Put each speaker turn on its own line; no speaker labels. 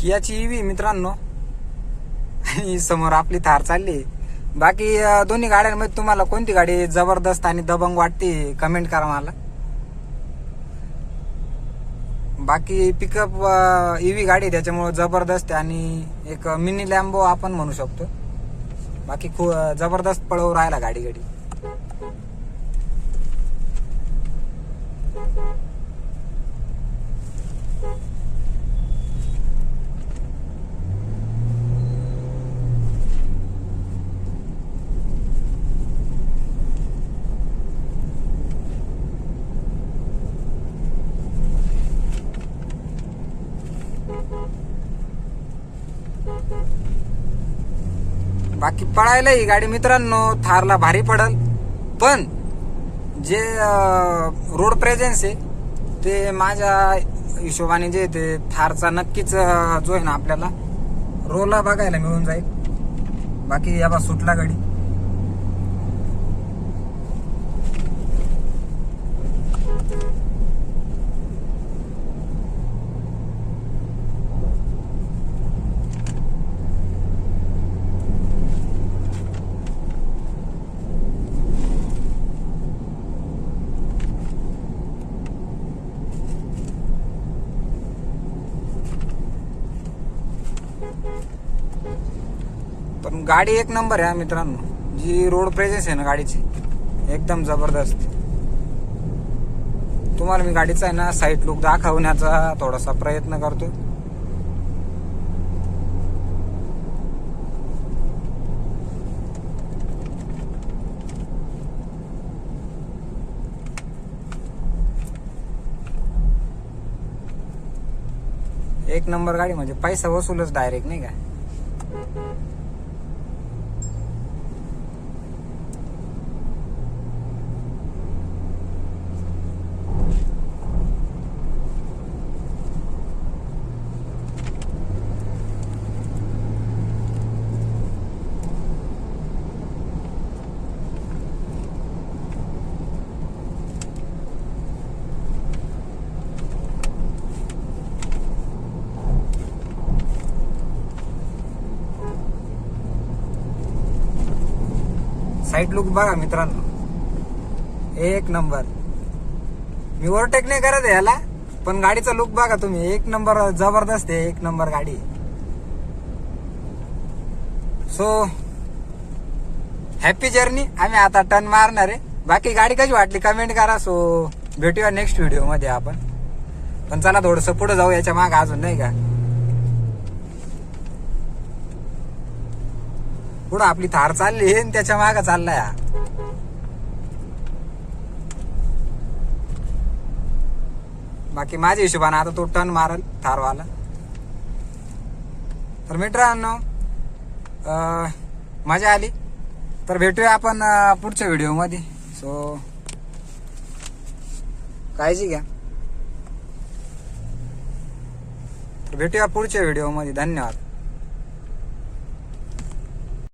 कियाची EV मित्रांनो. आणि समोर आपली थार चालली. बाकी दोन्ही गाड्यांमध्ये तुम्हाला कोणती गाडी जबरदस्त आणि दबंग वाटते कमेंट करा मला. बाकी पिकअप ईव्ही गाडी त्याच्यामुळं त्याच्यामुळे जबरदस्त आणि एक मिनी लॅम्बो आपण म्हणू शकतो. बाकी खूप जबरदस्त पळवू राहिला गाडी गाडी बाकी पळायला ही गाडी मित्रांनो थारला भारी पडल. पण जे रोड प्रेझेन्स आहे ते माझ्या हिशोबाने जे ते थारचा नक्कीच जो आहे ना आपल्याला रोला बघायला मिळून जाईल. बाकी या बा सुटला गाडी. पण गाडी एक नंबर आहे मित्रांनो. जी रोड प्रेझेन्स आहे ना गाडीची एकदम जबरदस्त. तुम्हाला मी गाडीचा आहे ना साईड लुक दाखवण्याचा थोडासा प्रयत्न करतो. एक नंबर गाडी म्हणजे पैसा वसूलच डायरेक्ट नाही का? साईड लुक बघा मित्रांनो. एक नंबर. मी ओव्हरटेक नाही करत आहे याला पण गाडीचा लुक बघा तुम्ही. एक नंबर जबरदस्त आहे एक नंबर गाडी. सो हॅपी जर्नी आम्ही आता टर्न मारणार आहे. बाकी गाडी कशी वाटली कमेंट करा. सो भेटूया नेक्स्ट व्हिडिओमध्ये आपण. पण चला थोडस पुढे जाऊ याच्या माग अजून नाही का? पुढं आपली थार चालली आणि त्याच्या माग चाललाय हा. बाकी माझ्या हिशोबाने आता तो टर्न मारल थारवाला तर मित्रांनो मजा आली. तर भेटूया आपण पुढच्या व्हिडिओमध्ये. सो काळजी घ्या. तर भेटूया पुढच्या व्हिडिओमध्ये. धन्यवाद.